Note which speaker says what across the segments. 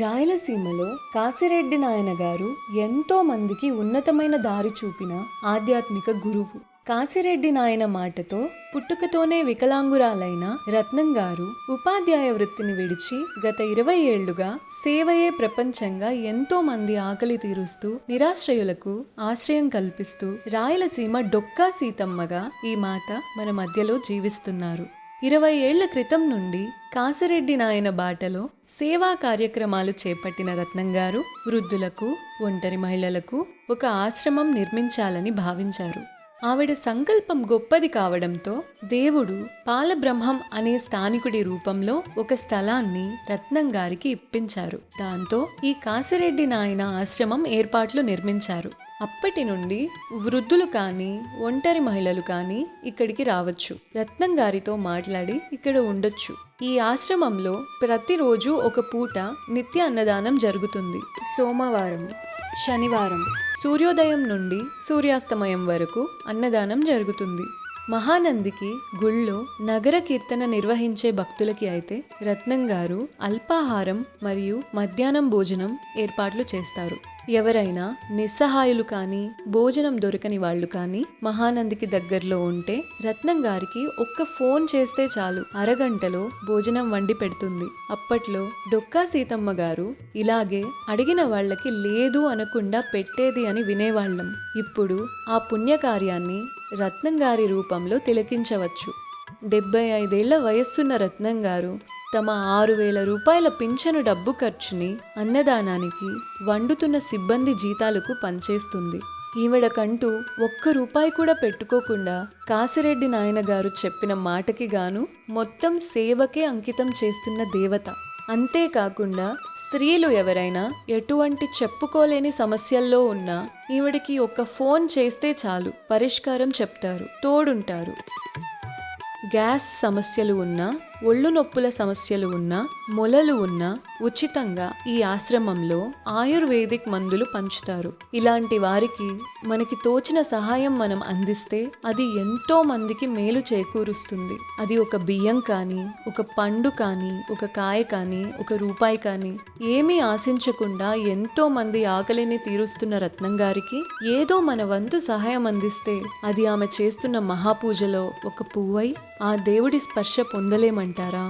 Speaker 1: రాయలసీమలో కాసిరెడ్డి నాయన గారు ఎంతో మందికి ఉన్నతమైన దారి చూపిన ఆధ్యాత్మిక గురువు. కాసిరెడ్డి నాయన మాటతో పుట్టుకతోనే వికలాంగురాలైన రత్నం గారు ఉపాధ్యాయ వృత్తిని విడిచి గత ఇరవై ఏళ్ళుగా సేవయే ప్రపంచంగా ఎంతో మంది ఆకలి తీరుస్తూ నిరాశ్రయులకు ఆశ్రయం కల్పిస్తూ రాయలసీమ డొక్కా సీతమ్మగా ఈ మాత మన మధ్యలో జీవిస్తున్నారు. ఇరవై ఏళ్ళ క్రితం నుండి కాసిరెడ్డి నాయన బాటలో సేవా కార్యక్రమాలు చేపట్టిన రత్నం గారు వృద్ధులకు ఒంటరి మహిళలకు ఒక ఆశ్రమం నిర్మించాలని భావించారు. ఆవిడ సంకల్పం గొప్పది కావడంతో దేవుడు పాలబ్రహ్మం అనే స్థానికుడి రూపంలో ఒక స్థలాన్ని రత్నం గారికి ఇప్పించారు. దాంతో ఈ కాసిరెడ్డి నాయన ఆశ్రమం ఏర్పాట్లు నిర్మించారు. అప్పటి నుండి వృద్ధులు కానీ ఒంటరి మహిళలు కానీ ఇక్కడికి రావచ్చు. రత్నం గారితో మాట్లాడి ఇక్కడ ఉండొచ్చు. ఈ ఆశ్రమంలో ప్రతిరోజు ఒక పూట నిత్య అన్నదానం జరుగుతుంది. సోమవారం శనివారం సూర్యోదయం నుండి సూర్యాస్తమయం వరకు అన్నదానం జరుగుతుంది. మహానందికి గుళ్ళో నగర కీర్తన నిర్వహించే భక్తులకి అయితే రత్నం గారు అల్పాహారం మరియు మధ్యాహ్నం భోజనం ఏర్పాట్లు చేస్తారు. ఎవరైనా నిస్సహాయులు కానీ భోజనం దొరకని వాళ్ళు కానీ మహానందికి దగ్గరలో ఉంటే రత్నం గారికి ఒక్క ఫోన్ చేస్తే చాలు. అరగంటలో భోజనం వండి పెడుతుంది. అప్పట్లో డొక్కా సీతమ్మ గారు ఇలాగే అడిగిన వాళ్ళకి లేదు అనకుండా పెట్టేది అని వినేవాళ్ళం. ఇప్పుడు ఆ పుణ్యకార్యాన్ని రత్నం గారి రూపంలో తిలకించవచ్చు. డెబ్బై ఐదేళ్ళ వయస్సున్న రత్నం గారు తమ ఆరు వేల రూపాయల పింఛను డబ్బు ఖర్చుని అన్నదానానికి వండుతున్న సిబ్బంది జీతాలకు పనిచేస్తుంది. ఈవిడకంటూ ఒక్క రూపాయి కూడా పెట్టుకోకుండా కాసిరెడ్డి నాయన గారు చెప్పిన మాటకి గాను మొత్తం సేవకే అంకితం చేస్తున్న దేవత. అంతేకాకుండా స్త్రీలు ఎవరైనా ఎటువంటి చెప్పుకోలేని సమస్యల్లో ఉన్నా ఈవిడికి ఒక ఫోన్ చేస్తే చాలు పరిష్కారం చెప్తారు తోడుంటారు. గ్యాస్ సమస్యలు ఉన్నా ఒళ్ళు నొప్పుల సమస్యలు ఉన్నా మొలలు ఉన్నా ఉచితంగా ఈ ఆశ్రమంలో ఆయుర్వేదిక్ మందులు పంచుతారు. ఇలాంటి వారికి మనకి తోచిన సహాయం మనం అందిస్తే అది ఎంతో మందికి మేలు చేకూరుస్తుంది. అది ఒక బియ్యం కానీ ఒక పండు కానీ ఒక కాయ కానీ ఒక రూపాయి కానీ ఏమీ ఆశించకుండా ఎంతో మంది ఆకలిని తీరుస్తున్న రత్నం గారికి ఏదో మన వంతు సహాయం అందిస్తే అది ఆమె చేస్తున్న మహాపూజలో ఒక పువ్వై ఆ దేవుడి స్పర్శ ఉంటారా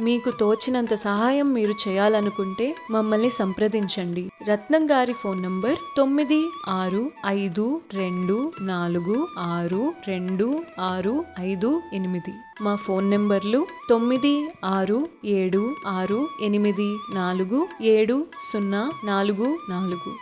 Speaker 1: మీకు తోచినంత సహాయం మీరు చేయాలనుకుంటే మమ్మల్ని సంప్రదించండి. రత్నం గారి ఫోన్ నంబర్ తొమ్మిది ఆరు ఐదు రెండు నాలుగు ఆరు రెండు ఆరు ఐదు ఎనిమిది. మా ఫోన్ నెంబర్లు తొమ్మిది ఆరు ఏడు ఆరు ఎనిమిది నాలుగు ఏడు సున్నా నాలుగు నాలుగు.